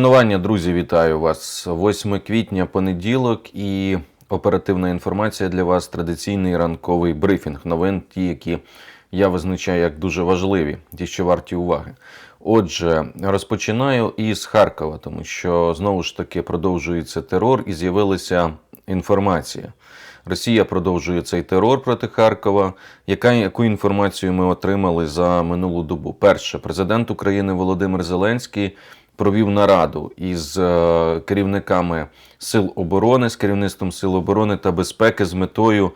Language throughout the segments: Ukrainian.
Шанування, друзі, вітаю вас. 8 квітня, понеділок і оперативна інформація для вас. Традиційний ранковий брифінг. Новин, ті, які я визначаю як дуже важливі, ті, що варті уваги. Отже, розпочинаю із Харкова, тому що знову ж таки продовжується терор і з'явилася інформація. Росія продовжує цей терор проти Харкова. Яка яку інформацію ми отримали за минулу добу? Перше, президент України Володимир Зеленський провів нараду із е, керівниками сил оборони, з керівництвом сил оборони та безпеки з метою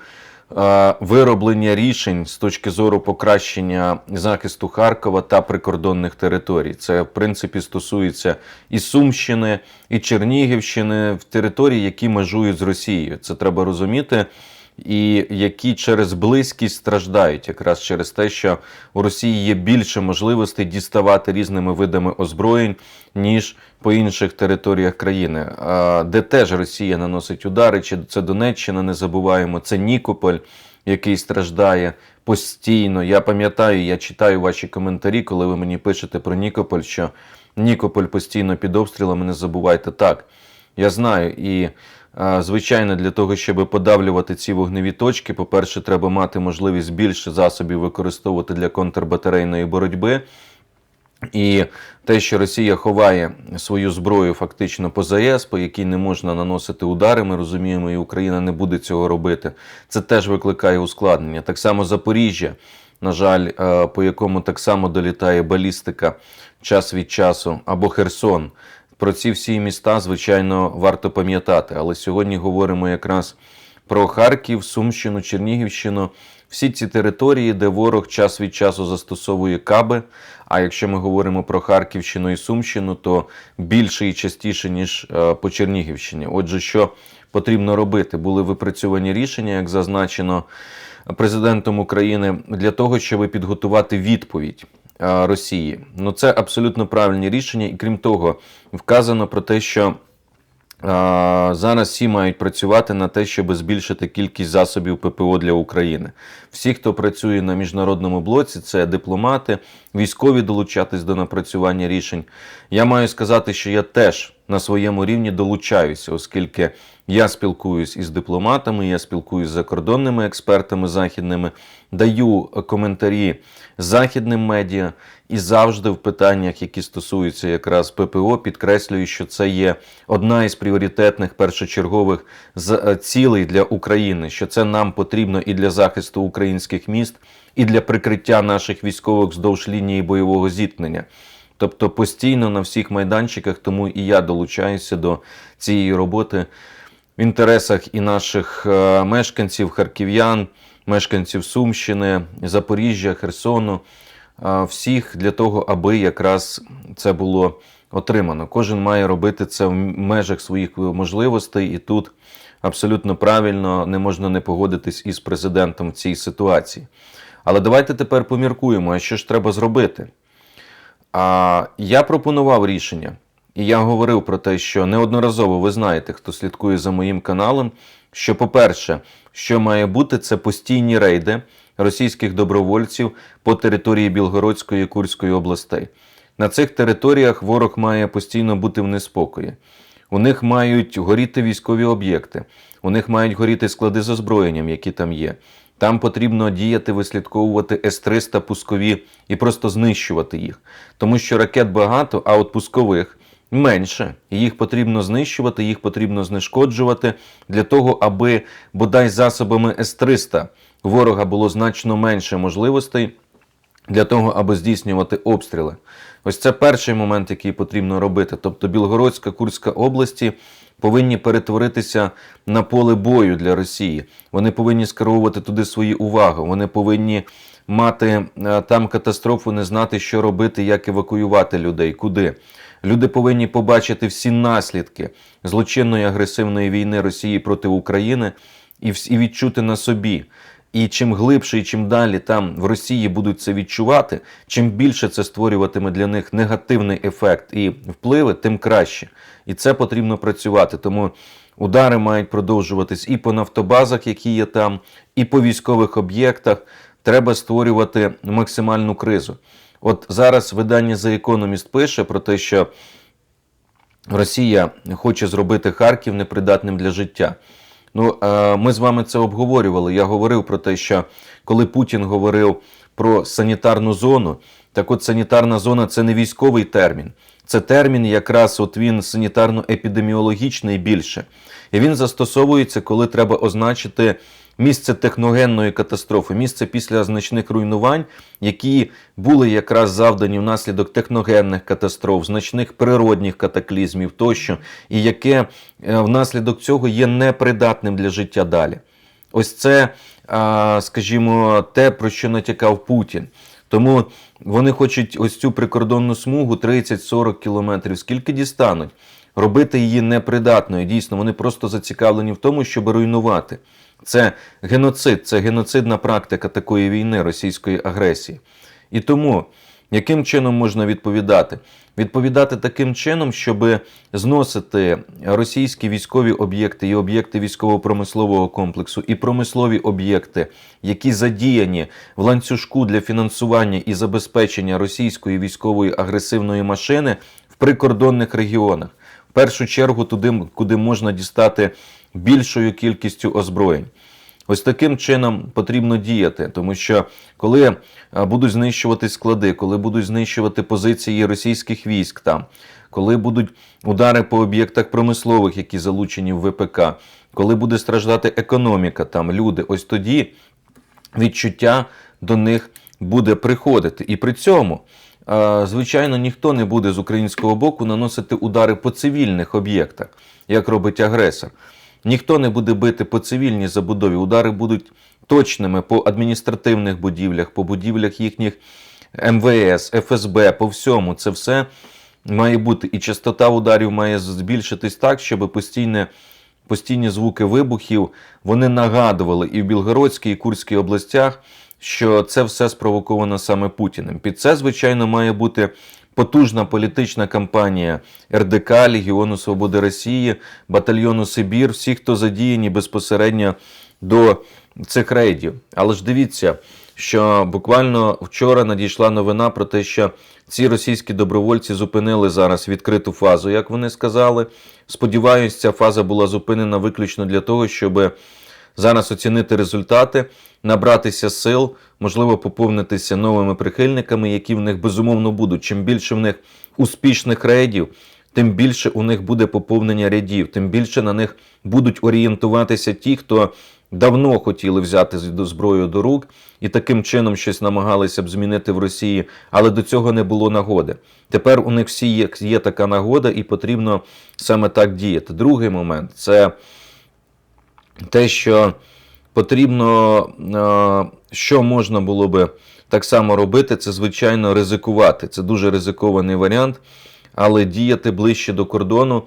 е, вироблення рішень з точки зору покращення захисту Харкова та прикордонних територій. Це в принципі стосується і Сумщини, і Чернігівщини в території, які межують з Росією. Це треба розуміти. І які через близькість страждають, якраз через те, що у Росії є більше можливостей діставати різними видами озброєнь, ніж по інших територіях країни, де теж Росія наносить удари, чи це Донеччина, не забуваємо, це Нікополь, який страждає постійно. Я пам'ятаю, я читаю ваші коментарі, коли ви мені пишете про Нікополь, що Нікополь постійно під обстрілами, не забувайте так. Я знаю, і звичайно, для того, щоб подавлювати ці вогневі точки, по-перше, треба мати можливість більше засобів використовувати для контрбатарейної боротьби. І те, що Росія ховає свою зброю фактично по ЗАЕС, по якій не можна наносити удари, ми розуміємо, і Україна не буде цього робити. Це теж викликає ускладнення. Так само Запоріжжя, на жаль, е, по якому так само долітає балістика час від часу, або Херсон. Про ці всі міста, звичайно, варто пам'ятати. Але сьогодні говоримо якраз про Харків, Сумщину, Чернігівщину. Всі ці території, де ворог час від часу застосовує каби. А якщо ми говоримо про Харківщину і Сумщину, то більше і частіше, ніж е, по Чернігівщині. Отже, що потрібно робити? Були випрацьовані рішення, як зазначено президентом України, для того, щоб підготувати відповідь. Е, Росії, ну це абсолютно правильні рішення, і крім того, вказано про те, що а, Зараз всі мають працювати на те, щоб збільшити кількість засобів ППО для України. Всі, хто працює на міжнародному блоці, це дипломати, військові долучатись до напрацювання рішень. Я маю сказати, що я теж на своєму рівні долучаюся, оскільки я спілкуюсь із дипломатами, я спілкуюсь з закордонними експертами західними, даю коментарі західним медіа і завжди в питаннях, які стосуються якраз ППО, підкреслюю, що це є одна із пріоритетних першочергових е, цілей для України, що це нам потрібно і для захисту українських міст, і для прикриття наших військових вздовж лінії бойового зіткнення. Тобто постійно на всіх майданчиках, тому і я долучаюся до цієї роботи в інтересах і наших е, мешканців, харків'ян, мешканців Сумщини, Запоріжжя, Херсону, е, всіх для того, аби якраз це було отримано. Кожен має робити це в межах своїх можливостей, і тут абсолютно правильно не можна не погодитись із президентом в цій ситуації. Але давайте тепер поміркуємо, що ж треба зробити. А я пропонував рішення, і я говорив про те, що неодноразово ви знаєте, хто слідкує за моїм каналом. Що, по-перше, що має бути, це постійні рейди російських добровольців по території Білгородської і Курської областей. На цих територіях ворог має постійно бути в неспокої. У них мають горіти військові об'єкти, у них мають горіти склади з озброєнням, які там є. Там потрібно діяти, вислідковувати С-300 пускові і просто знищувати їх. Тому що ракет багато, а от пускових менше. Їх потрібно знищувати, їх потрібно знешкоджувати для того, аби бодай засобами С-300 ворога було значно менше можливостей для того, аби здійснювати обстріли. Ось це перший момент, який потрібно робити. Тобто Білгородська, Курська області повинні перетворитися на поле бою для Росії. Вони повинні скеровувати туди свої уваги. Вони повинні мати е, там катастрофу, не знати, що робити, як евакуювати людей, куди. Люди повинні побачити всі наслідки злочинної агресивної війни Росії проти України і відчути на собі. І чим глибше і чим далі там в Росії будуть це відчувати, чим більше це створюватиме для них негативний ефект і впливи, тим краще. І це потрібно працювати. Тому удари мають продовжуватись і по нафтобазах, які є там, і по військових об'єктах. Треба створювати максимальну кризу. От зараз видання The Economist пише про те, що Росія хоче зробити Харків непридатним для життя. Ну, е, ми з вами це обговорювали. Я говорив про те, що коли Путін говорив про санітарну зону, так от санітарна зона це не військовий термін. Це термін, якраз от він санітарно-епідеміологічний більше. І він застосовується, коли треба означити місце техногенної катастрофи, місце після значних руйнувань, які були якраз завдані внаслідок техногенних катастроф, значних природних катаклізмів тощо, і яке е, внаслідок цього є непридатним для життя далі. Ось це, скажімо, те, про що натякав Путін. Тому вони хочуть ось цю прикордонну смугу 30-40 кілометрів, скільки дістануть, робити її непридатною. Дійсно, вони просто зацікавлені в тому, щоб руйнувати. Це геноцид, це геноцидна практика такої війни, російської агресії. І тому, яким чином можна відповідати? Відповідати таким чином, щоб зносити російські військові об'єкти і об'єкти військово-промислового комплексу, і промислові об'єкти, які задіяні в ланцюжку для фінансування і забезпечення російської військової агресивної машини в прикордонних регіонах. В першу чергу туди, куди можна дістати більшою кількістю озброєнь. Ось таким чином потрібно діяти, тому що коли е, будуть знищувати склади, коли будуть знищувати позиції російських військ там, коли будуть удари по об'єктах промислових, які залучені в ВПК, коли буде страждати економіка, там люди, ось тоді відчуття до них буде приходити. І при цьому, е, звичайно, ніхто не буде з українського боку наносити удари по цивільних об'єктах, як робить агресор. Ніхто не буде бити по цивільній забудові. Удари будуть точними по адміністративних будівлях, по будівлях їхніх МВС, ФСБ, по всьому. Це все має бути. І частота ударів має збільшитись так, щоб постійне. Постійні звуки вибухів вони нагадували і в Білгородській, і Курській областях, що це все спровоковано саме Путіним. Під це, звичайно, має бути потужна політична кампанія РДК, Легіону Свободи Росії, батальйону Сибір, всі, хто задіяні безпосередньо до цих рейдів. Але ж дивіться, що буквально вчора надійшла новина про те, що ці російські добровольці зупинили зараз відкриту фазу, як вони сказали. Сподіваюсь, ця фаза була зупинена виключно для того, щоб зараз оцінити результати, набратися сил, можливо, поповнитися новими прихильниками, які в них безумовно будуть. Чим більше в них успішних рейдів, тим більше у них буде поповнення рядів, тим більше на них будуть орієнтуватися ті, хто давно хотіли взяти зброю до рук і таким чином щось намагалися б змінити в Росії, але до цього не було нагоди. Тепер у них всі є, є така нагода, і потрібно саме так діяти. Другий момент це те, що потрібно, що можна було би так само робити, це звичайно ризикувати. Це дуже ризикований варіант, але діяти ближче до кордону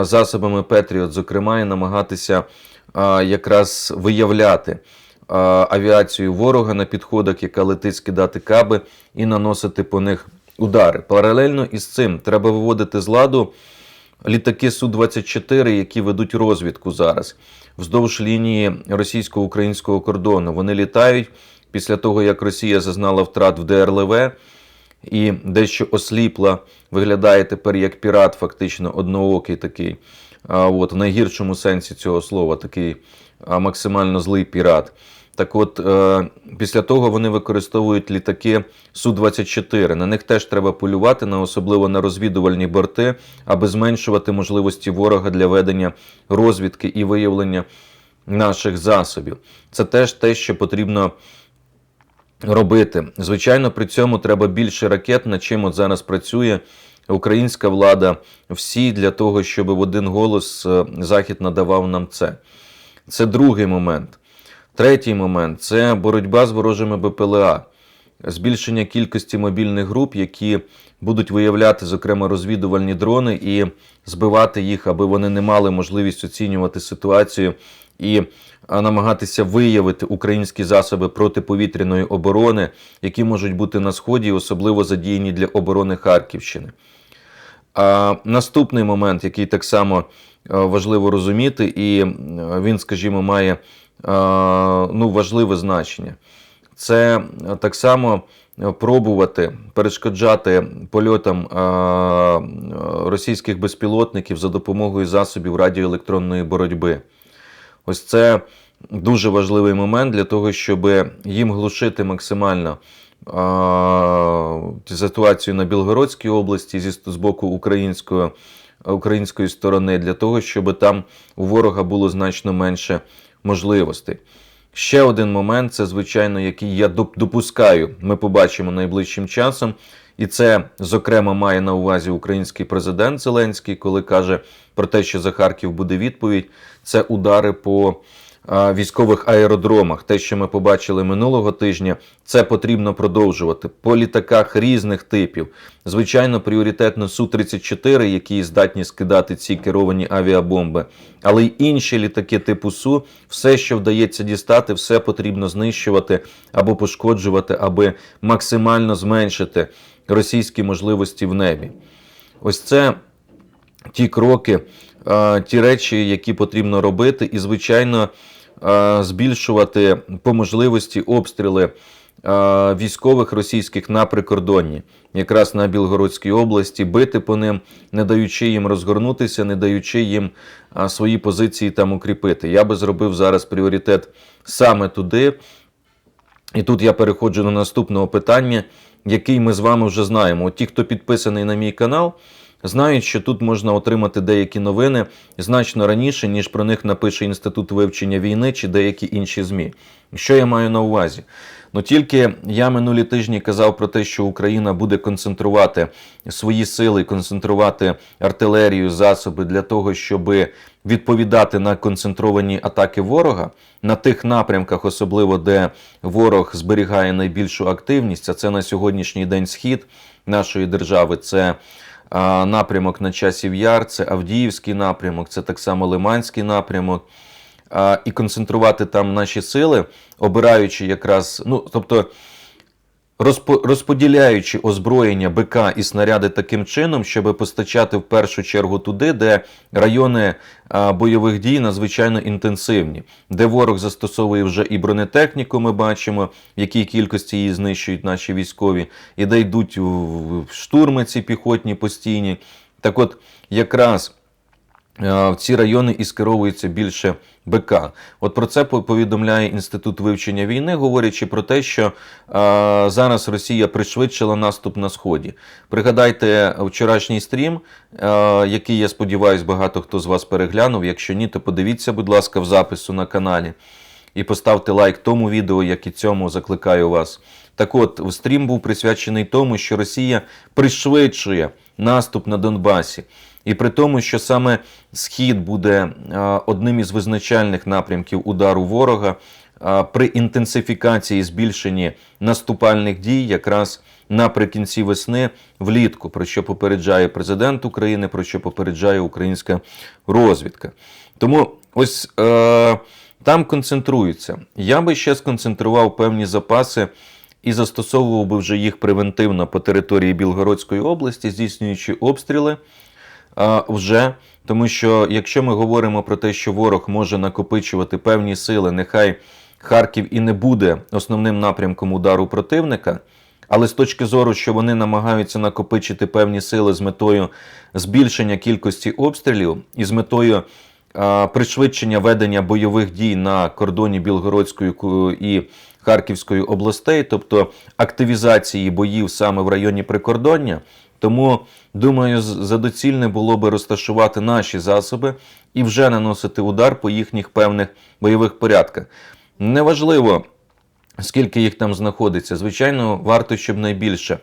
засобами Петріот, зокрема, і намагатися якраз виявляти авіацію ворога на підходах, яка летить скидати каби, і наносити по них удари. Паралельно із цим треба виводити з ладу літаки Су-24, які ведуть розвідку зараз вздовж лінії російсько-українського кордону. Вони літають після того, як Росія зазнала втрат в ДРЛВ і дещо осліпла, виглядає тепер як пірат, фактично одноокий такий. А, от, В найгіршому сенсі цього слова, такий максимально злий пірат. Так от, е, після того вони використовують літаки Су-24. На них теж треба полювати, особливо на розвідувальні борти, аби зменшувати можливості ворога для ведення розвідки і виявлення наших засобів. Це теж те, що потрібно робити. Звичайно, при цьому треба більше ракет, над чим от зараз працює. Українська влада всі для того, щоб в один голос е, Захід надавав нам це. Це другий момент. Третій момент це боротьба з ворожими БПЛА, збільшення кількості мобільних груп, які будуть виявляти, зокрема, розвідувальні дрони і збивати їх, аби вони не мали можливість оцінювати ситуацію і намагатися виявити українські засоби протиповітряної оборони, які можуть бути на сході, особливо задіяні для оборони Харківщини. А Наступний момент, який так само важливо розуміти, і він, скажімо, має ну, важливе значення. Це так само е, пробувати перешкоджати польотам е, е, російських безпілотників за допомогою засобів радіоелектронної боротьби. Ось це дуже важливий момент для того, щоб їм глушити максимально е, ситуацію на Білгородській області зі з боку української, української сторони, для того, щоб там у ворога було значно менше можливостей. Ще один момент, це звичайно, який я допускаю, ми побачимо найближчим часом. І це, зокрема, має на увазі український президент Зеленський, коли каже про те, що за Харків буде відповідь. Це удари по військових аеродромах. Те, що ми побачили минулого тижня, це потрібно продовжувати по літаках різних типів. Звичайно, пріоритетно Су-34, які здатні скидати ці керовані авіабомби, але й інші літаки типу Су, все, що вдається дістати, все потрібно знищувати або пошкоджувати, аби максимально зменшити російські можливості в небі. Ось це ті кроки, ті речі, які потрібно робити, і, звичайно, збільшувати по можливості обстріли військових російських на прикордонні, якраз на Білгородській області, бити по ним, не даючи їм розгорнутися, не даючи їм свої позиції там укріпити. Я би зробив зараз пріоритет саме туди. І тут я переходжу до наступного питання, який ми з вами вже знаємо. От ті, хто підписаний на мій канал, знають, що тут можна отримати деякі новини значно раніше, ніж про них напише Інститут вивчення війни чи деякі інші ЗМІ. Що я маю на увазі? Ну тільки я минулі тижні казав про те, що Україна буде концентрувати свої сили, концентрувати артилерію, засоби для того, щоб відповідати на концентровані атаки ворога на тих напрямках, особливо де ворог зберігає найбільшу активність. А це на сьогоднішній день схід нашої держави. Це напрямок на часів яр, це Авдіївський напрямок, це так само Лиманський напрямок. І концентрувати там наші сили, обираючи якраз, ну тобто розподіляючи озброєння БК і снаряди таким чином, щоб постачати в першу чергу туди, де райони бойових дій надзвичайно інтенсивні, де ворог застосовує вже і бронетехніку, ми бачимо, в якій кількості її знищують наші військові, і де йдуть в- штурми ці піхотні постійні. Так от, якраз е, в ці райони і скеровується більше БК. От про це повідомляє Інститут вивчення війни, говорячи про те, що е, зараз Росія пришвидшила наступ на сході. Пригадайте вчорашній стрім, е, який я сподіваюся, багато хто з вас переглянув. Якщо ні, то подивіться, будь ласка, в запису на каналі. І поставте лайк тому відео, як і цьому закликаю вас. Так от, стрім був присвячений тому, що Росія пришвидшує наступ на Донбасі. І при тому, що саме схід буде одним із визначальних напрямків удару ворога при інтенсифікації збільшенні наступальних дій, якраз наприкінці весни влітку, про що попереджає президент України, про що попереджає українська розвідка. Тому ось е, там концентруються. Я би ще сконцентрував певні запаси і застосовував би вже їх превентивно по території Білгородської області, здійснюючи обстріли вже. Тому що якщо ми говоримо про те, що ворог може накопичувати певні сили, нехай Харків і не буде основним напрямком удару противника, але з точки зору, що вони намагаються накопичити певні сили з метою збільшення кількості обстрілів і з метою а, пришвидшення ведення бойових дій на кордоні Білгородської і Харківської областей, тобто активізації боїв саме в районі прикордоння. Тому думаю, за доцільне було би розташувати наші засоби і вже наносити удар по їхніх певних бойових порядках. Неважливо, скільки їх там знаходиться. Звичайно, варто, щоб найбільше.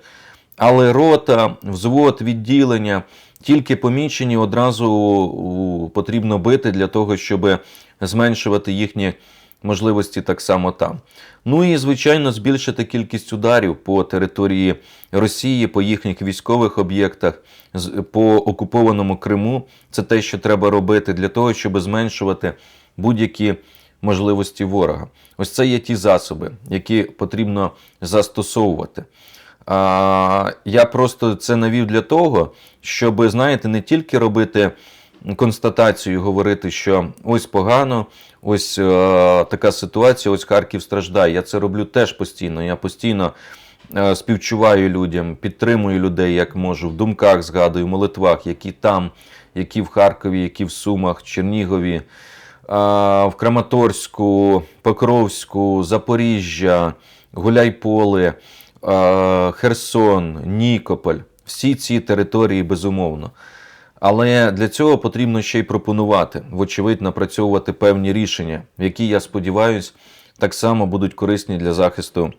Але рота, взвод, відділення, тільки помічені одразу потрібно бити для того, щоб зменшувати їхні можливості так само там. Ну і, звичайно, збільшити кількість ударів по території Росії, по їхніх військових об'єктах, по окупованому Криму. Це те, що треба робити для того, щоб зменшувати будь-які можливості ворога. Ось це є ті засоби, які потрібно застосовувати. А, я просто це навів для того, щоб, знаєте, не тільки робити констатацію, говорити, що ось погано, ось е, така ситуація, ось Харків страждає. Я це роблю теж постійно. Я постійно е, співчуваю людям, підтримую людей, як можу, в думках згадую, в молитвах, які там, які в Харкові, які в Сумах, Чернігові, е, в Краматорську, Покровську, Запоріжжя, Гуляйполе, е, Херсон, Нікополь. Всі ці території безумовно. Але для цього потрібно ще й пропонувати, вочевидь, напрацьовувати певні рішення, які, я сподіваюся, так само будуть корисні для захисту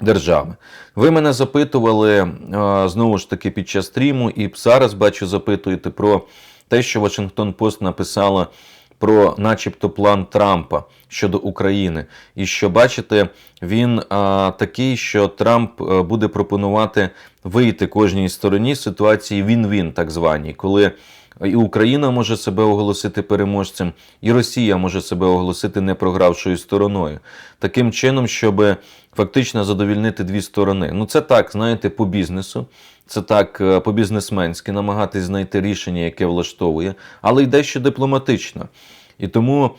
держави. Ви мене запитували е, знову ж таки під час стріму, і зараз бачу, запитуєте про те, що Вашингтон Пост написала про, начебто, план Трампа щодо України. І що бачите, він а, такий, що Трамп е, буде пропонувати вийти кожній стороні з ситуації він-він, так званій, коли і Україна може себе оголосити переможцем, і Росія може себе оголосити непрогравшою стороною. Таким чином, щоб фактично задовільнити дві сторони. Ну, це так, знаєте, по бізнесу. Це так е, по-бізнесменськи намагатись знайти рішення, яке влаштовує, але й дещо дипломатично. І тому,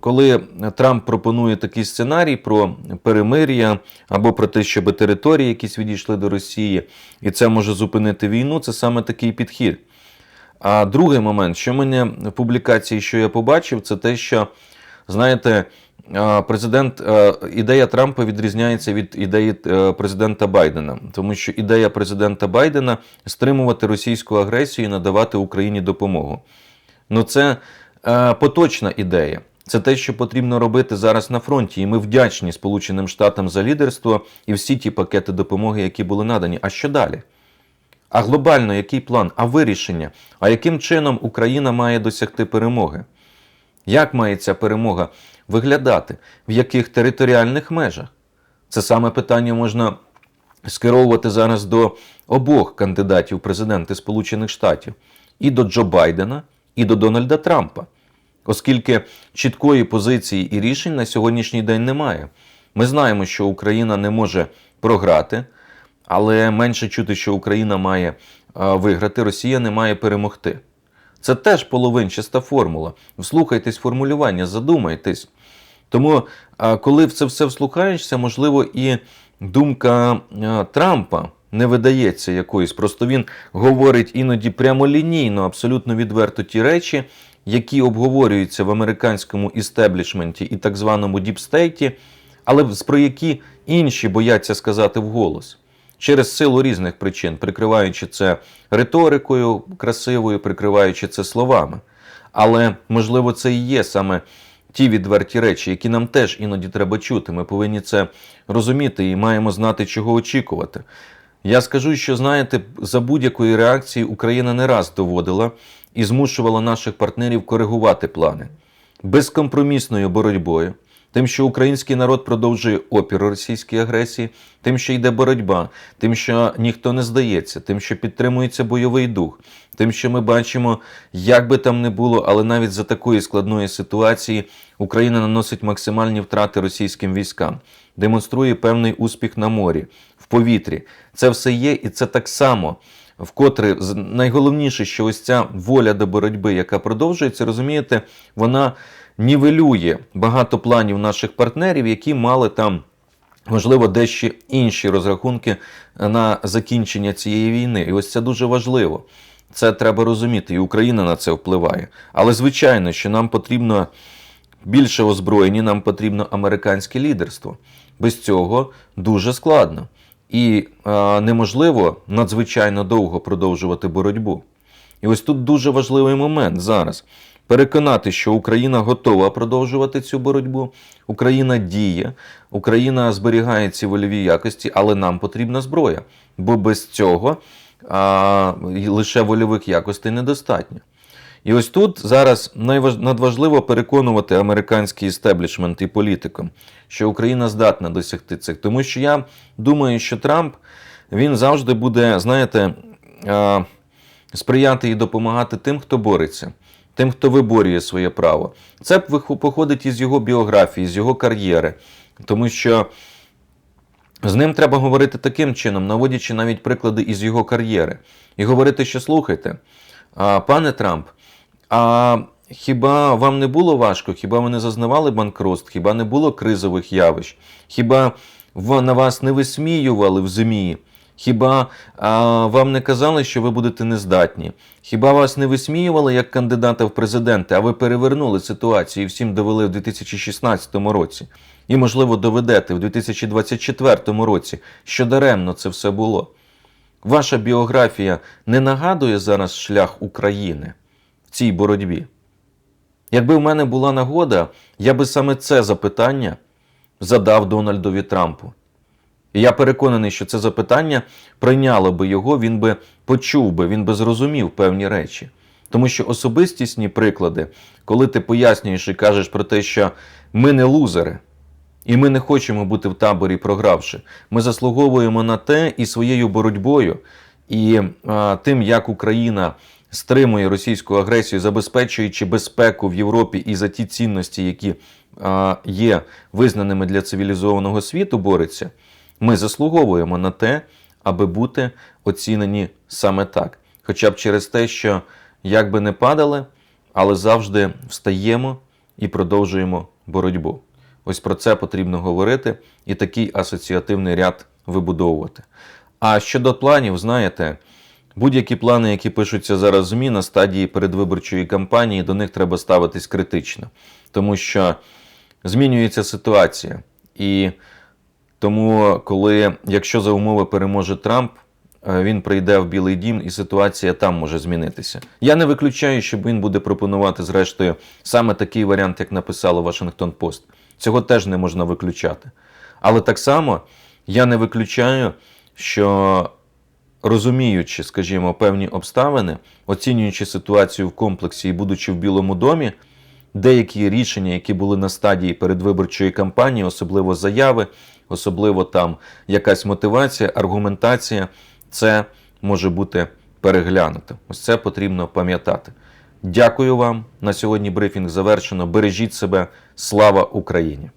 коли Трамп пропонує такий сценарій про перемир'я або про те, щоб території якісь відійшли до Росії, і це може зупинити війну, це саме такий підхід. А другий момент, що мене в публікації, що я побачив, це те, що, знаєте, президент, ідея Трампа відрізняється від ідеї е, президента Байдена, тому що ідея президента Байдена стримувати російську агресію і надавати Україні допомогу. Ну, це е, поточна ідея. Це те, що потрібно робити зараз на фронті. І ми вдячні Сполученим Штатам за лідерство і всі ті пакети допомоги, які були надані. А що далі? А глобально який план? А вирішення? А яким чином Україна має досягти перемоги? Як має ця перемога виглядати? В яких територіальних межах? Це саме питання можна скеровувати зараз до обох кандидатів президенти Сполучених Штатів і до Джо Байдена, і до Дональда Трампа, оскільки чіткої позиції і рішень на сьогоднішній день немає. Ми знаємо, що Україна не може програти, але менше чути, що Україна має е, виграти, Росія не має перемогти. Це теж половинчаста формула. Вслухайтесь формулювання, задумайтесь. Тому, коли в це все вслухаєшся, можливо, і думка Трампа не видається якоюсь. Просто він говорить іноді прямолінійно, абсолютно відверто ті речі, які обговорюються в американському істеблішменті і так званому діпстейті, але про які інші бояться сказати вголос. Через силу різних причин, прикриваючи це риторикою красивою, прикриваючи це словами. Але, можливо, це і є саме ті відверті речі, які нам теж іноді треба чути. Ми повинні це розуміти і маємо знати, чого очікувати. Я скажу, що знаєте, за будь-якої реакції Україна не раз доводила і змушувала наших партнерів коригувати плани безкомпромісною боротьбою. Тим, що український народ продовжує опір російській агресії, тим, що йде боротьба, тим, що ніхто не здається, тим, що підтримується бойовий дух, тим, що ми бачимо, як би там не було, але навіть за такої складної ситуації Україна наносить максимальні втрати російським військам, демонструє певний успіх на морі, в повітрі. Це все є, і це так само. Вкотре найголовніше, що ось ця воля до боротьби, яка продовжується, розумієте, вона нівелює багато планів наших партнерів, які мали там, можливо, дещо інші розрахунки на закінчення цієї війни. І ось це дуже важливо. Це треба розуміти, і Україна на це впливає. Але звичайно, що нам потрібно більше озброєння, нам потрібно американське лідерство. Без цього дуже складно. І е, неможливо надзвичайно довго продовжувати боротьбу. І ось тут дуже важливий момент зараз переконати, що Україна готова продовжувати цю боротьбу, Україна діє, Україна зберігає ці вольові якості, але нам потрібна зброя. Бо без цього а, лише вольових якостей недостатньо. І ось тут зараз надважливо переконувати американський істеблішмент і політикам, що Україна здатна досягти цих. Тому що я думаю, що Трамп він завжди буде, знаєте, сприяти і допомагати тим, хто бореться тим, хто виборює своє право. Це походить із його біографії, з його кар'єри. Тому що з ним треба говорити таким чином, наводячи навіть приклади із його кар'єри. І говорити, що слухайте, пане Трамп, а хіба вам не було важко? Хіба ви не зазнавали банкротств? Хіба не було кризових явищ? Хіба на вас не висміювали в ЗМІ? Хіба а, вам не казали, що ви будете нездатні? Хіба вас не висміювали як кандидата в президенти, а ви перевернули ситуацію і всім довели в 2016 році? І, можливо, доведете в 2024 році, що даремно це все було. Ваша біографія не нагадує зараз шлях України в цій боротьбі. Якби в мене була нагода, я би саме це запитання задав Дональдові Трампу. І я переконаний, що це запитання прийняло би його, він би почув би, він би зрозумів певні речі. Тому що особистісні приклади, коли ти пояснюєш і кажеш про те, що ми не лузери, і ми не хочемо бути в таборі програвши. Ми заслуговуємо на те і своєю боротьбою, і а, тим, як Україна стримує російську агресію, забезпечуючи безпеку в Європі і за ті цінності, які а, є визнаними для цивілізованого світу, бореться. Ми заслуговуємо на те, аби бути оцінені саме так. Хоча б через те, що як би не падали, але завжди встаємо і продовжуємо боротьбу. Ось про це потрібно говорити і такий асоціативний ряд вибудовувати. А щодо планів, знаєте, будь-які плани, які пишуться зараз ЗМІ на стадії передвиборчої кампанії, до них треба ставитись критично, тому що змінюється ситуація. І тому, коли, якщо за умови переможе Трамп, е, він прийде в Білий Дім, і ситуація там може змінитися. Я не виключаю, що він буде пропонувати, зрештою, саме такий варіант, як написало Вашингтон Пост. Цього теж не можна виключати. Але так само я не виключаю, що розуміючи, скажімо, певні обставини, оцінюючи ситуацію в комплексі і будучи в Білому домі, деякі рішення, які були на стадії передвиборчої кампанії, особливо заяви, особливо там якась мотивація, аргументація, це може бути переглянуто. Ось це потрібно пам'ятати. Дякую вам. На сьогодні брифінг завершено. Бережіть себе. Слава Україні!